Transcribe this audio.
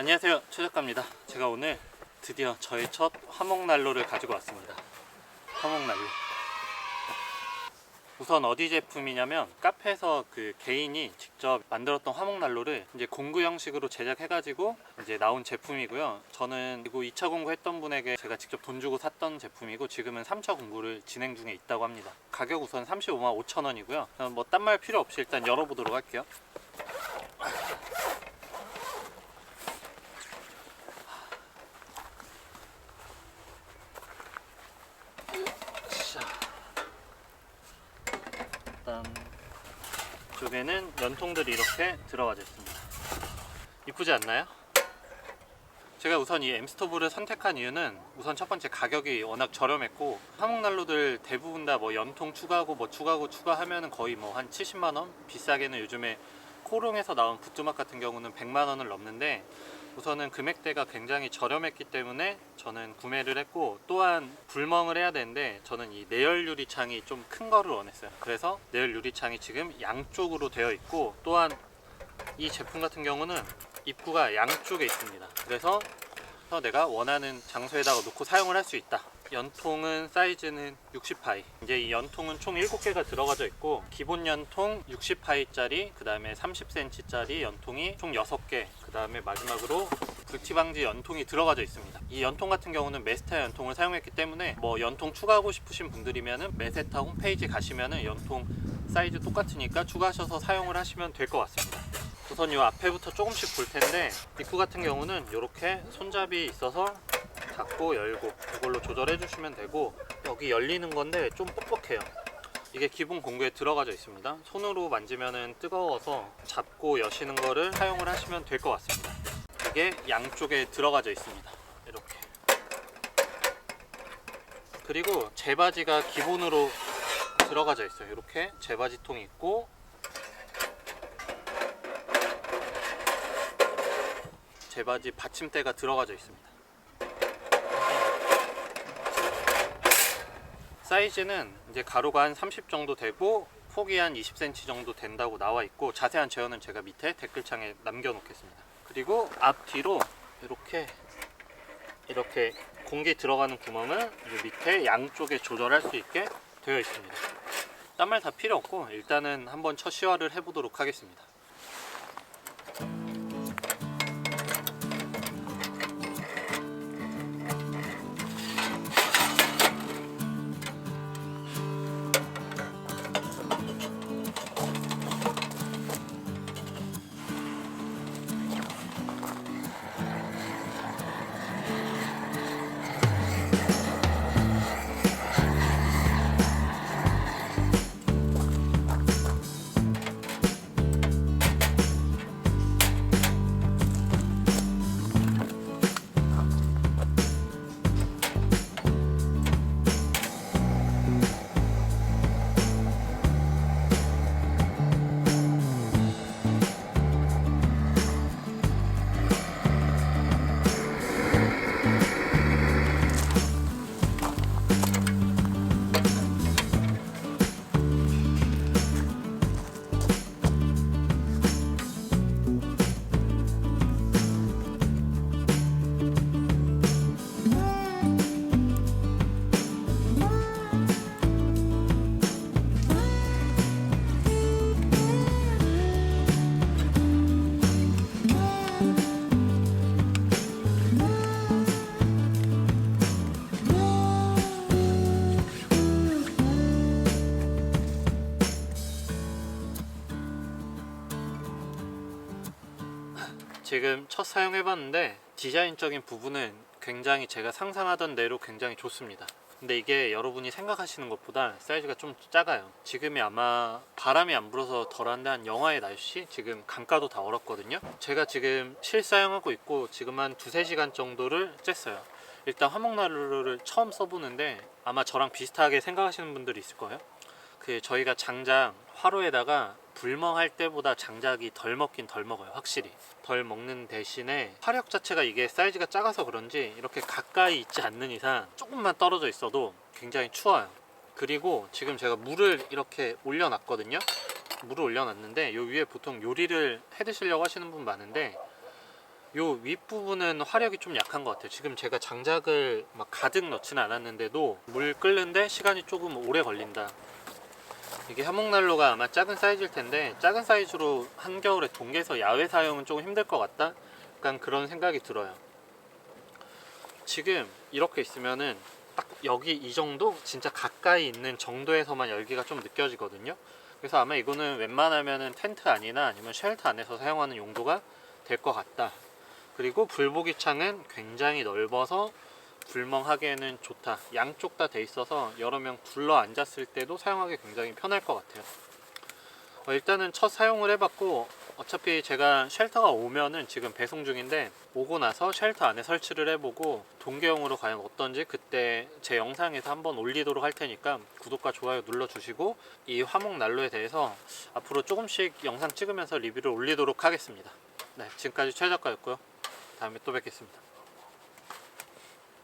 안녕하세요 최작가입니다 제가 오늘 드디어 저의 첫 화목난로를 가지고 왔습니다 화목난로 우선 어디 제품이냐면 카페에서 그 개인이 직접 만들었던 화목난로를 이제 공구 형식으로 제작해가지고 이제 나온 제품이고요. 저는 그리고 2차 공구 했던 분에게 제가 직접 돈 주고 샀던 제품이고 지금은 3차 공구를 진행 중에 있다고 합니다. 가격 우선 35만 5천 원이고요. 뭐 딴 말 필요 없이 일단 열어보도록 할게요. 쪽에는 연통들이 이렇게 들어가져 있습니다. 이쁘지 않나요? 제가 우선 이 엠스토브를 선택한 이유는 우선 첫 번째 가격이 워낙 저렴했고 화목난로들 대부분 다 뭐 연통 추가하고 뭐 추가하고 추가하면은 거의 뭐 한 70만 원 비싸게는 요즘에 코롱에서 나온 부뚜막 같은 경우는 100만 원을 넘는데 우선은 금액대가 굉장히 저렴했기 때문에 저는 구매를 했고 또한 불멍을 해야 되는데 저는 이 내열 유리창이 좀 큰 거를 원했어요. 그래서 내열 유리창이 지금 양쪽으로 되어 있고 또한 이 제품 같은 경우는 입구가 양쪽에 있습니다. 그래서 내가 원하는 장소에다가 놓고 사용을 할 수 있다. 연통은 사이즈는 60파이. 이제 이 연통은 총 7개가 들어가져 있고 기본 연통 60파이짜리, 그 다음에 30cm짜리 연통이 총 6개. 그 다음에 마지막으로 불티 방지 연통이 들어가져 있습니다. 이 연통 같은 경우는 메스타 연통을 사용했기 때문에 뭐 연통 추가하고 싶으신 분들이면은 메세타 홈페이지 가시면은 연통 사이즈 똑같으니까 추가하셔서 사용을 하시면 될 것 같습니다. 우선 이 앞에부터 조금씩 볼 텐데 입구 같은 경우는 이렇게 손잡이 있어서 닫고 열고 이걸로 조절해 주시면 되고 여기 열리는 건데 좀 뻑뻑해요. 이게 기본 공구에 들어가져 있습니다. 손으로 만지면 뜨거워서 잡고 여시는 거를 사용을 하시면 될 것 같습니다. 이게 양쪽에 들어가져 있습니다. 이렇게. 그리고 제바지가 기본으로 들어가져 있어요. 이렇게 제바지통이 있고 제바지 받침대가 들어가져 있습니다. 사이즈는 이제 가로가 한 30 정도 되고 폭이 한 20cm 정도 된다고 나와 있고 자세한 제어는 제가 밑에 댓글창에 남겨 놓겠습니다. 그리고 앞뒤로 이렇게 이렇게 공기 들어가는 구멍을 이 밑에 양쪽에 조절할 수 있게 되어 있습니다. 딴 말 다 필요 없고 일단은 한번 첫 시화를 해보도록 하겠습니다. 지금 첫 사용해봤는데 디자인적인 부분은 굉장히 제가 상상하던 대로 굉장히 좋습니다. 근데 이게 여러분이 생각하시는 것보다 사이즈가 좀 작아요. 지금이 아마 바람이 안 불어서 덜한데 한 영하의 날씨? 지금 강가도 다 얼었거든요. 제가 지금 실사용하고 있고 지금 한 두세 시간 정도를 쬐어요. 일단 화목난로를 처음 써보는데 아마 저랑 비슷하게 생각하시는 분들이 있을 거예요. 그 저희가 장작 화로에다가 불멍할 때보다 장작이 덜 먹긴 덜 먹어요 확실히 덜 먹는 대신에 화력 자체가 이게 사이즈가 작아서 그런지 이렇게 가까이 있지 않는 이상 조금만 떨어져 있어도 굉장히 추워요 그리고 지금 제가 물을 이렇게 올려놨거든요 물을 올려놨는데 요 위에 보통 요리를 해 드시려고 하시는 분 많은데 요 윗부분은 화력이 좀 약한 것 같아요. 지금 제가 장작을 막 가득 넣지는 않았는데도 물 끓는데 시간이 조금 오래 걸린다. 이게 화목난로가 아마 작은 사이즈일 텐데 작은 사이즈로 한겨울에 동계에서 야외 사용은 조금 힘들 것 같다. 약간 그런 생각이 들어요. 지금 이렇게 있으면은 딱 여기 이 정도 진짜 가까이 있는 정도에서만 열기가 좀 느껴지거든요. 그래서 아마 이거는 웬만하면은 텐트 안이나 아니면 쉘터 안에서 사용하는 용도가 될 것 같다. 그리고 불보기 창은 굉장히 넓어서 불멍하기에는 좋다. 양쪽 다 돼 있어서 여러 명 둘러 앉았을 때도 사용하기 굉장히 편할 것 같아요. 어, 일단은 첫 사용을 해봤고 어차피 제가 쉘터가 오면은 지금 배송 중인데 오고 나서 쉘터 안에 설치를 해보고 동계용으로 과연 어떤지 그때 제 영상에서 한번 올리도록 할 테니까 구독과 좋아요 눌러주시고 이 화목 난로에 대해서 앞으로 조금씩 영상 찍으면서 리뷰를 올리도록 하겠습니다. 네, 지금까지 최작가였고요. 다음에 또 뵙겠습니다.